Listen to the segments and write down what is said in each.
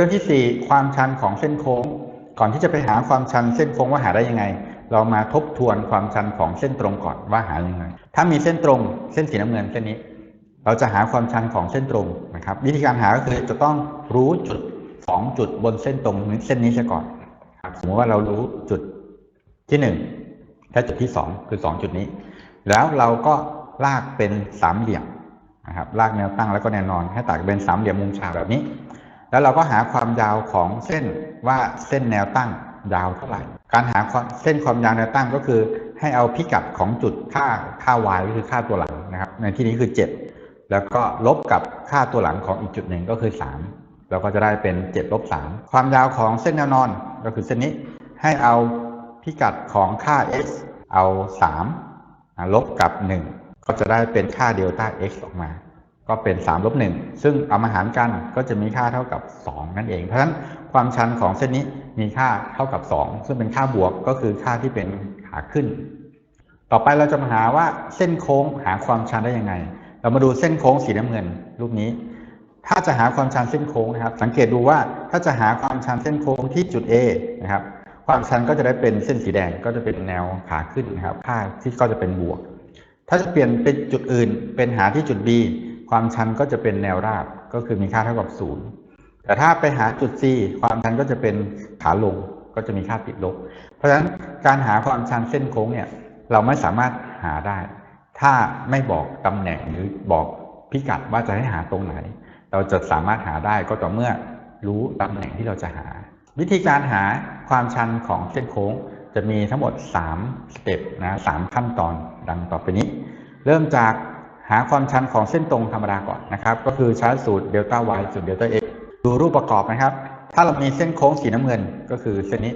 รื่องที่ 4 ความชันของเส้นโค้ง ก่อนที่จะไปหาความชันเส้นโค้งว่าหาได้ยังไง เรามาทบทวนความชันของเส้นตรงก่อนว่าหายังไง ถ้ามีเส้นตรงเส้นสีน้ำเงินเส้นนี้ เราจะหาความชันของเส้นตรงนะครับ วิธีการหาก็คือจะต้องรู้จุดสองจุดบนเส้นตรงเส้นนี้ซะก่อนสมมติว่าเรารู้จุดที่หนึ่งและจุดที่สองคือสองจุดนี้ แล้วเราก็ลากเป็นสามเหลี่ยมนะครับลากแนวตั้งแล้วก็แนวนอนให้ตัดเป็นสามเหลี่ยมมุมฉากแบบนี้ แล้วเราก็หาความยาวของเส้นว่าเส้นแนวตั้งยาวเท่าไหร่ การหาเส้นความยาวแนวตั้งก็คือ ให้เอาพิกัดของจุดค่าค่า y ก็คือค่าตัวหลังนะครับ ในที่นี้คือ 7 แล้วก็ลบกับค่าตัวหลังของอีกจุดหนึ่งก็คือ 3 เราก็จะได้เป็น7ลบ3ความยาวของเส้นแนวนอนก็คือเส้นนี้ให้เอาพิกัดของค่า x เอา3ลบกับ 1 ก็จะได้เป็นค่าเดลต้า x ออกมา ก็เป็น3ลบ1ซึ่งเอามาหารกันก็จะมีค่าเท่ากับ 2 นั่นเอง เพราะฉะนั้นความชันของเส้นนี้มีค่าเท่ากับ 2 ซึ่งเป็นค่าบวกก็คือค่าที่เป็นขาขึ้น ต่อไปเราจะมาหาว่าเส้นโค้งหาความชันได้ยังไง เรามาดูเส้นโค้งสีน้ำเงิน รูปนี้ ถ้าจะหาความชันเส้นโค้งนะครับ สังเกตดูว่าถ้าจะหาความชันเส้นโค้งที่จุด A นะครับ ความชันก็จะได้เป็นเส้นสีแดงก็จะเป็นแนวขาขึ้นนะครับ ค่าที่ก็จะเป็นบวก ถ้าจะเปลี่ยนเป็นจุดอื่น เป็นหาที่จุด B ความชันก็จะเป็นแนวราบก็คือมีค่าเท่ากับศูนย์แต่ถ้าไปหาจุด C ความชันก็จะเป็นขาลงก็จะมีค่าติดลบ เพราะฉะนั้นการหาความชันเส้นโค้งเนี่ยเราไม่สามารถหาได้ ถ้าไม่บอกตำแหน่งหรือบอกพิกัดว่าจะให้หาตรงไหน เราจะสามารถหาได้ก็ต่อเมื่อรู้ตำแหน่งที่เราจะหา วิธีการหาความชันของเส้นโค้งจะมีทั้งหมด3สเต็ปนะสามขั้นตอนดังต่อไปนี้ เริ่มจาก หาความชันของเส้นตรงธรรมดาก่อนนะครับ ก็คือใช้สูตรเดลต้า y สูตรเดลต้า x ดูรูปประกอบนะครับ ถ้าเรามีเส้นโค้งสีน้ำเงินก็คือเส้นนี้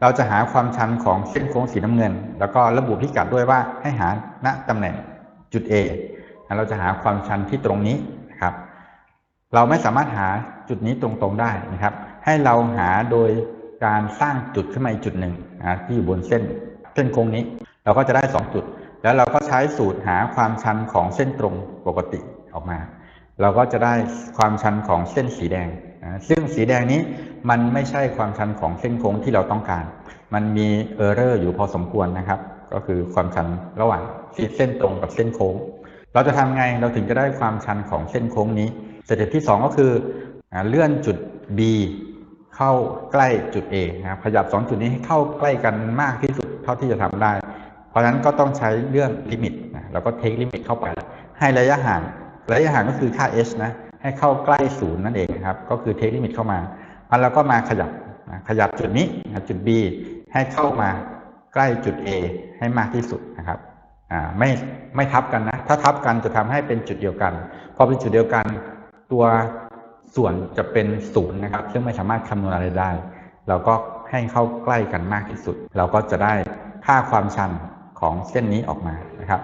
เราจะหาความชันของเส้นโค้งสีน้ำเงิน แล้วก็ระบุพิกัดด้วยว่าให้หาณตำแหน่งจุด A เราจะหาความชันที่ตรงนี้นะครับ เราไม่สามารถหาจุดนี้ตรงๆได้นะครับ ให้เราหาโดยการสร้างจุดขึ้นมาอีกจุดหนึ่งนะที่อยู่บนเส้นเส้นโค้งนี้ เราก็จะได้ 2 จุด แล้วเราก็ใช้สูตรหาความชันของเส้นตรงปกติออกมา เราก็จะได้ความชันของเส้นสีแดงนะซึ่งสีแดงนี้มันไม่ใช่ความชันของเส้นโค้งที่เราต้องการ มันมีเออร์เรอร์อยู่พอสมควรนะครับ ก็คือความชันระหว่างเส้นตรงกับเส้นโค้ง เราจะทำไงเราถึงจะได้ความชันของเส้นโค้งนี้ สเต็ปที่ 2 ก็คือเลื่อนจุด B เข้าใกล้จุด A นะครับขยับ 2 จุดนี้ให้เข้าใกล้กันมากที่สุดเท่าที่จะทำได้ เพราะฉะนั้นก็ต้องใช้เลื่อนลิมิตนะเราก็เทคลิมิตเข้าไป ให้ระยะห่างระยะห่างก็คือค่า h นะให้เข้าใกล้ศูนย์นั่นเองครับ ก็คือเทคลิมิตเข้ามาอันเราก็มาขยับขยับจุดนี้จุด B ให้เข้ามาใกล้จุด A ให้มากที่สุดนะครับอ่าไม่ไม่ทับกันนะ ถ้าทับกันจะทำให้เป็นจุดเดียวกัน พอเป็นจุดเดียวกันตัวส่วนจะเป็นศูนย์นะครับ ซึ่งไม่สามารถคำนวณอะไรได้ เราก็ให้เข้าใกล้กันมากที่สุด เราก็จะได้ค่าความชัน ของเส้นนี้ออกมานะครับ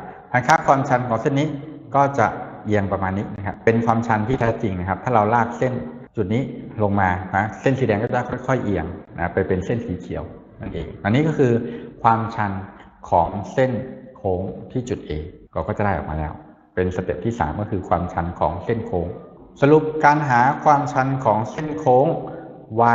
ค่าความชันของเส้นนี้ก็จะเอียงประมาณนี้นะครับ เป็นความชันที่แท้จริงนะครับ ถ้าเราลากเส้นจุดนี้ลงมานะเส้นสีแดงก็จะค่อยๆเอียงนะไปเป็นเส้นสีเขียวนั่นเอง อันนี้ก็คือความชันของเส้นโค้งที่จุด A เราก็จะได้ออกมาแล้ว เป็นสเต็ปที่ 3 ก็คือความชันของเส้นโค้ง สรุปการหาความชันของเส้นโค้ง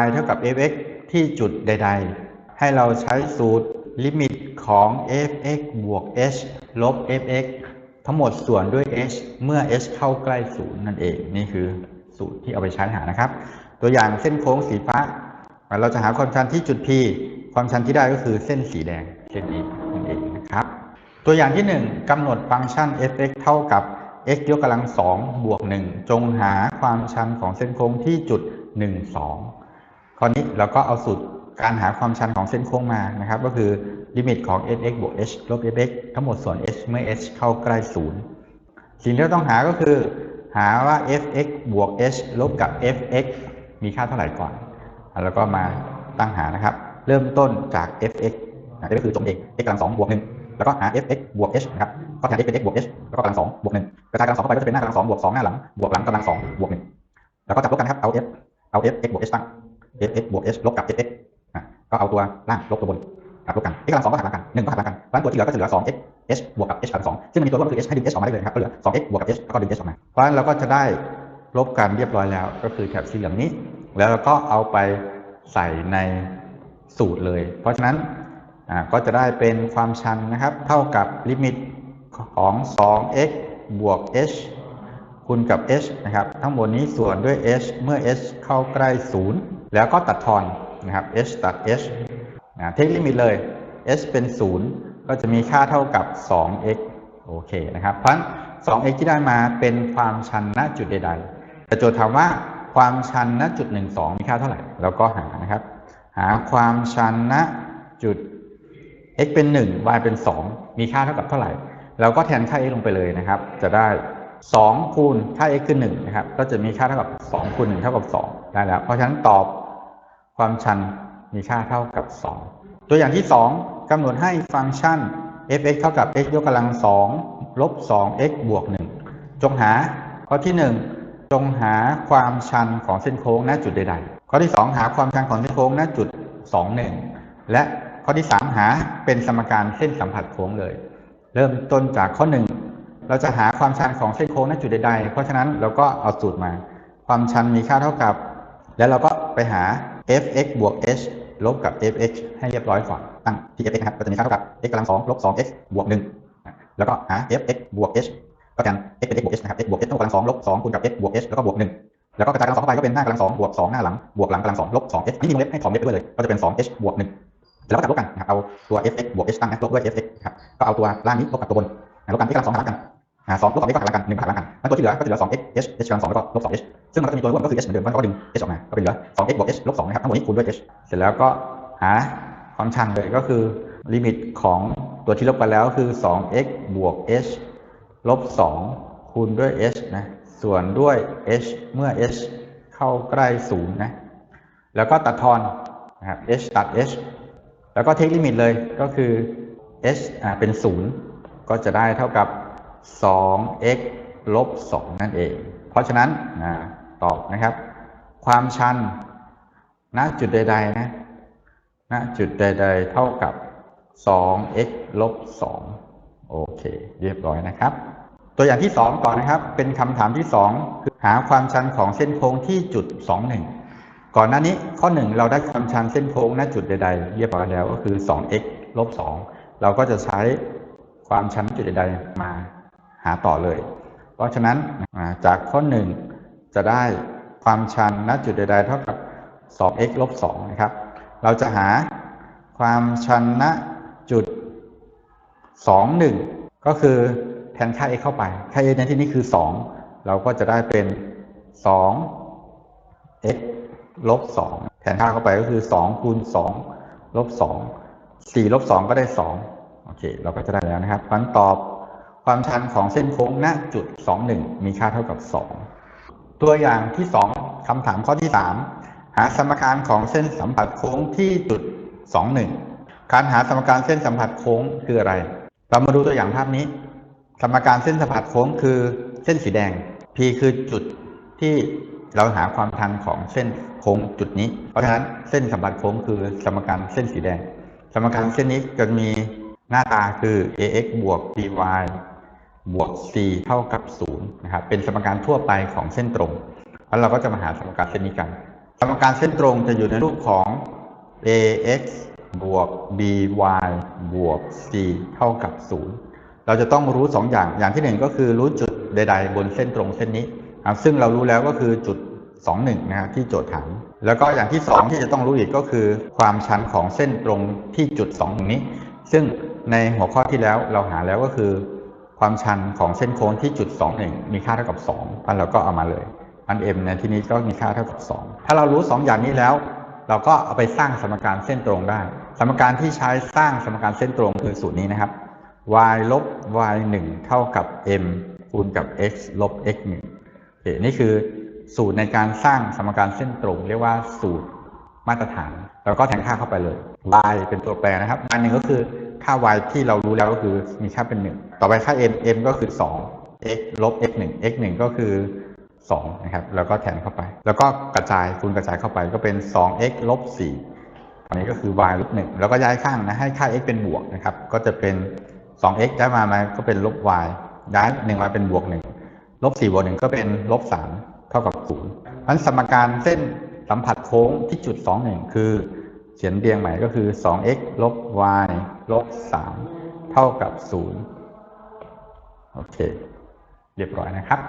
y เท่ากับ fx ที่จุดใด ๆ ให้เราใช้สูตร ลิมิตของ fx บวก h ลบ fx ทั้งหมดส่วนด้วย h เมื่อ h เข้าใกล้ศูนย์นั่นเอง นี่คือสูตรที่เอาไปใช้หานะครับ ตัวอย่างเส้นโค้งสีฟ้า เราจะหาความชันที่จุด P ความชันที่ได้ก็คือเส้นสีแดงเส้นนี้นั่นเองนะครับ ตัวอย่างที่ 1กำหนดฟังก์ชัน f(x) เท่ากับ x ยกกำลัง2บวก1จงหาความชันของเส้นโค้งที่จุด 1 2 คราวนี้เราก็เอาสูตร การหาความชันของเส้นโค้งมานะครับ ก็คือลิมิตของ f(x) บวก h ลบ f(x) ทั้งหมดส่วน h เมื่อ h เข้าใกล้0สิ่งที่เราต้องหาก็คือหาว่า f(x) บวก h ลบกับ f(x) มีค่าเท่าไหร่ก่อน แล้วก็มาตั้งหานะครับ เริ่มต้นจาก f(x) นะก็คือจงเอง x กำลัง2บวก1แล้วก็หา f(x) บวก h นะครับ ก็แทน f เป็น x บวก h แล้วก็กำลัง2บวก1กระจายกำลัง2เข้าไปก็จะเป็นหน้ากำลัง2บวก2หน้าหลัง บวกหลังกำลัง2บวก1แล้วก็จับลบกันครับ เอา f เอา f x บวก h ตั้ง f x บวก h ลบกับ f x ก็เอาตัวล่างลบตัวบนจับลบกัน x กำลัง2ก็หักหลังกัน1ก็หักหลังกันเพราะตัวที่เหลือก็จะเหลือ 2x h บวกกับ h กำลัง2ซึ่งมันมีตัวร่วมคือ h ให้ดึง h ออกมาได้เลยนะครับก็เหลือ 2x บวกกับ h แล้วก็ดึง h ออกมาเพราะฉะนั้นเราก็จะได้ลบกันเรียบร้อยแล้ว ก็คือแถบสีเหลืองนี้ แล้วเราก็เอาไปใส่ในสูตรเลย เพราะฉะนั้นก็จะได้เป็นความชันนะครับ เท่ากับลิมิตของ 2x บวก h คูณกับ h นะครับ ทั้งหมดนี้ส่วนด้วย h เมื่อ h เข้าใกล้ 0 แล้วก็ตัดทอน นะครับ h ตัด h นะเทคลิมิตเลย h เป็น 0 ก็จะมีค่าเท่ากับ 2x โอเคนะครับเพราะฉะนั้น 2x ที่ได้มาเป็นความชันณจุดใดๆแต่โจทย์ถามว่าความชันณจุด 1 2 มีค่าเท่าไหร่เราก็หานะครับ หาความชันณจุด x เป็น 1 y เป็น 2 มีค่าเท่ากับเท่าไหร่ เราก็แทนค่า x ลงไปเลยนะครับ จะได้ 2 คูณค่า x คือ1นะครับ ก็จะมีค่าเท่ากับ 2 คูณ 1 เท่ากับ 2 ได้แล้ว เพราะฉะนั้นตอบ ความชันมีค่าเท่ากับ 2 ตัวอย่างที่ 2กำหนดให้ฟังก์ชัน f(x) เท่ากับ x ยกกำลัง2ลบ 2x บวก 1 จงหาข้อที่ 1 จงหาความชันของเส้นโค้งณจุดใดๆ ข้อที่ 2 หาความชันของเส้นโค้งณจุด 21 และข้อที่ 3 หาเป็นสมการเส้นสัมผัสโค้งเลย เริ่มต้นจากข้อ 1 เราจะหาความชันของเส้นโค้งณจุดใดๆ เพราะฉะนั้นเราก็เอาสูตรมา ความชันมีค่าเท่ากับ แล้วเราก็ไปหา f(x) บวก h ลบกับ f(x) ให้เรียบร้อยก่อนตั้งที่ f(x) นะครับก็จะมีค่าเท่ากับ x กำลัง2ลบ 2x บวก1แล้วก็หา f(x) บวก h ก็แทน x เป็น x บวก h นะครับ x บวก h เท่ากับกำลัง2ลบ2คูณกับ x บวก h แล้วก็บวก1แล้วก็กระจายกำลังสองเข้าไปก็เป็นหน้ากำลัง2บวก2หน้าหลังบวกหลังกำลัง2ลบ 2h นี่มีวงเล็บให้ถอนเล็บไปด้วยเลยก็จะเป็น 2h บวก1แล้วก็จับลบกันนะครับเอาตัว f(x) บวก h ตั้งนะลบด้วย f(x) ครับก็เอาตัวล่างนี้ลบกับตัวบนลบกันที่กำลังสองหารกัน อ่าสองลบสอง x ก็หารกันหนึ่งหารกันแล้วตัวที่เหลือก็จะเหลือ 2x h h กำลังสองแล้วก็ลบ 2h ซึ่งมันก็จะมีตัวร่วมก็คือ h เหมือนเดิมก็ดึง h ออกมาก็เป็นเหลือ 2x บวก h ลบ2นะครับทั้งหมดนี้คูณด้วย h เสร็จแล้วก็หาความชันเลยก็คือลิมิตของตัวที่ลบไปแล้วคือ 2x บวก h ลบ2คูณด้วย h นะส่วนด้วย h เมื่อ h เข้าใกล้0นย์นะแล้วก็ตัดทอนนะครับ h ตัด h แล้วก็เทคลิมิตเลยก็คือ h อ่าเป็น0ก็จะได้เท่ากับ 2x ลบ 2 นั่นเอง เพราะฉะนั้นตอบนะครับ ความชันณจุดใดๆนะณจุดใดๆ เท่ากับ 2x ลบ 2 โอเค เรียบร้อยนะครับ ตัวอย่างที่ 2 ก่อนนะครับ เป็นคำถามที่ 2 คือหาความชันของเส้นโค้งที่จุด 21 ก่อนหน้านี้ข้อ 1 เราได้ความชันเส้นโค้งณจุดใดๆ เรียบร้อยแล้วก็คือ 2x ลบ 2 เราก็จะใช้ความชันจุดใดๆมา หาต่อเลย เพราะฉะนั้นจากข้อ 1 จะได้ความชันณจุดใดๆเท่ากับ 2x ลบ2นะครับ เราจะหาความชันณจุด 21 ก็คือแทนค่า x เข้าไป ค่า x ในที่นี้คือ 2 เราก็จะได้เป็น 2 x ลบ 2 แทนค่าเข้าไปก็คือ 2 คูณ 2 ลบ 2 4 ลบ 2 ก็ได้ 2 โอเค เราก็จะได้แล้วนะครับคำตอบ ความชันของเส้นโค้งณจุด 21 มีค่าเท่ากับ 2 ตัวอย่างที่ 2คำถามข้อที่ 3 หาสมการของเส้นสัมผัสโค้งที่จุด 21 การหาสมการเส้นสัมผัสโค้งคืออะไร เรามาดูตัวอย่างภาพนี้ สมการเส้นสัมผัสโค้งคือเส้นสีแดง P คือจุดที่เราหาความชันของเส้นโค้งจุดนี้ เพราะฉะนั้นเส้นสัมผัสโค้งคือสมการเส้นสีแดง สมการเส้นนี้จะมีหน้าตาคือ ax บวก by บวก c เท่ากับ0นะครับเป็นสมการทั่วไปของเส้นตรง แล้วเราก็จะมาหาสมการเส้นนี้กัน สมการเส้นตรงจะอยู่ในรูปของ ax บวก by บวก c เท่ากับ 0 เราจะต้องรู้ 2 อย่าง อย่างที่ 1 ก็คือรู้จุดใด ๆ บนเส้นตรงเส้นนี้ครับซึ่งเรารู้แล้วก็คือจุด 21นะครับที่โจทย์ถาม แล้วก็อย่างที่ 2 ที่จะต้องรู้อีกก็คือ ความชันของเส้นตรงที่จุด2ตรงนี้ ซึ่งในหัวข้อที่แล้วเราหาแล้วก็คือ ความชันของเส้นโค้งที่จุด21มีค่าเท่ากับ2อันเราก็เอามาเลย อัน m ในที่นี้ก็มีค่าเท่ากับ 2 ถ้าเรารู้ 2 อย่างนี้แล้ว เราก็เอาไปสร้างสมการเส้นตรงได้ สมการที่ใช้สร้างสมการเส้นตรงคือสูตรนี้นะครับ y ลบ y 1เท่ากับ m คูณกับ x ลบ x 1โอเคนี่คือสูตรในการสร้างสมการเส้นตรง เรียกว่าสูตรมาตรฐาน แล้วก็แทนค่าเข้าไปเลย y เป็นตัวแปรนะครับ y หนึ่งก็คือค่า y ที่เรารู้แล้วก็คือมีค่าเป็น 1 ต่อไปค่า m m ก็คือ 2 x ลบ x 1 x 1ก็คือ 2 นะครับ แล้วก็แทนเข้าไป แล้วก็กระจายคูณกระจายเข้าไปก็เป็น 2x ลบ4อันนี้ก็คือ y ลบ1แล้วก็ย้ายข้างนะให้ค่า x เป็นบวกนะครับ ก็จะเป็น 2x ได้มามาก็เป็นลบ y ย้าย1มาเป็นบวก 1 ลบ4บวก1ก็เป็นลบ3เท่ากับ0นั้นสมการเส้น สัมผัสโค้งที่จุด 21 คือเขียนเรียงใหม่ก็คือ 2x ลบ y ลบ 3 เท่ากับ 0 โอเค เรียบร้อยนะครับ